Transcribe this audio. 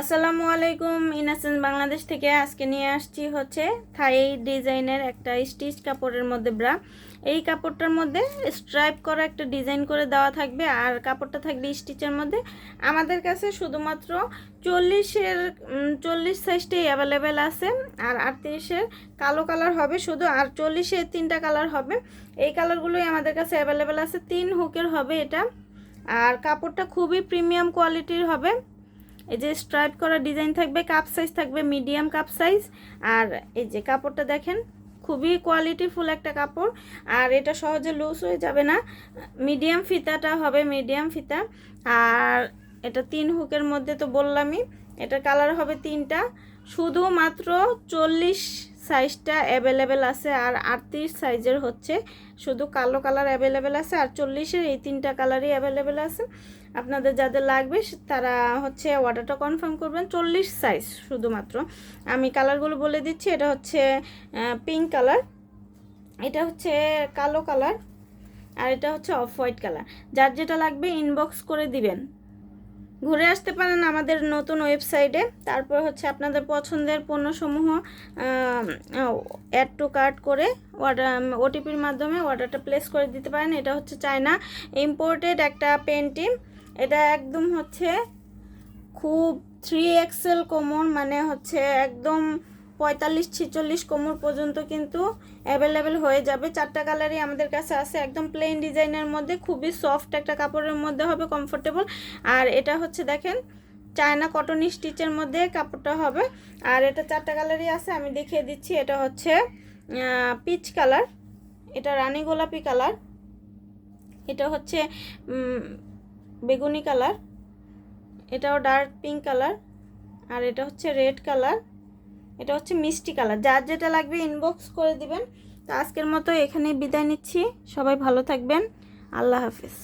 আসসালামু আলাইকুম ইনাসেন্স বাংলাদেশ থেকে আজকে নিয়ে আসছি হচ্ছে থাই ডিজাইনের একটা স্টিচ কাপড়ের মধ্যে ব্রা এই কাপড়টার মধ্যে স্ট্রাইপ করা একটা ডিজাইন করে দেওয়া থাকবে আর কাপড়টা থাকবে স্টিচের মধ্যে। আমাদের কাছে শুধুমাত্র চল্লিশের চল্লিশ সাইজটাই অ্যাভেলেবেল আছে আর আটত্রিশের কালো কালার হবে শুধু আর চল্লিশের তিনটা কালার হবে। এই কালারগুলোই আমাদের কাছে অ্যাভেলেবেল আছে, তিন হুকের হবে এটা। আর কাপড়টা খুবই প্রিমিয়াম কোয়ালিটির হবে। এই যে স্ট্রাইপ করা ডিজাইন থাকবে কাপ সাইজ থাকবে মিডিয়াম কাপ সাইজ আর এই যে কাপড়টা দেখেন, খুবই কোয়ালিটিফুল একটা কাপড়। আর এটা সহজে লুজ হয়ে যাবে না। মিডিয়াম ফিতাটা হবে মিডিয়াম ফিতা। আর এটা তিন হুকের মধ্যে তো বললামই এটা কালার হবে তিনটা। শুধুমাত্র চল্লিশ সাইজটা অ্যাভেলেবেল আছে আর আটত্রিশ সাইজের হচ্ছে শুধু কালো কালার অ্যাভেলেবেল আছে আর চল্লিশের এই তিনটা কালারই অ্যাভেলেবেল আছে। আপনাদের যাদের লাগবে তারা হচ্ছে অর্ডারটা কনফার্ম করবেন চল্লিশ সাইজ শুধুমাত্র। আমি কালারগুলো বলে দিচ্ছি, এটা হচ্ছে পিঙ্ক কালার এটা হচ্ছে কালো কালার আর এটা হচ্ছে অফ হোয়াইট কালার যার যেটা লাগবে ইনবক্স করে দিবেন। ঘুরে আসতে পারেন আমাদের নতুন ওয়েবসাইটে। তারপর হচ্ছে আপনাদের পছন্দের পণ্যসমূহ অ্যাড টু কার্ট করে অর্ডার ওটিপির মাধ্যমে অর্ডারটা প্লেস করে দিতে পারেন। এটা হচ্ছে চায়না ইম্পোর্টেড একটা পেন্টিং এটা একদম হচ্ছে খুব থ্রি এক্সেল কোমর মানে হচ্ছে একদম পঁয়তাল্লিশ, ছিচল্লিশ কোমর পর্যন্ত কিন্তু অ্যাভেলেবেল হয়ে যাবে। চারটা কালারই আমাদের কাছে আছে, একদম প্লেন ডিজাইনের মধ্যে, খুবই সফট একটা কাপড়ের মধ্যে হবে কমফোর্টেবল আর এটা হচ্ছে দেখেন, চায়না কটন স্টিচের মধ্যে কাপড়টা হবে। আর এটা চারটা কালারই আছে, আমি দেখিয়ে দিচ্ছি, এটা হচ্ছে পিচ কালার এটা রানী গোলাপি কালার এটা হচ্ছে বেগুনি কালার এটাও ডার্ক পিঙ্ক কালার আর এটা হচ্ছে রেড কালার এটা হচ্ছে মিষ্টি কালার। যার যেটা লাগবে ইনবক্স করে দিবেন। তো আজকের মতো এখানে বিদায় নিচ্ছি। সবাই ভালো থাকবেন। আল্লাহ হাফিজ।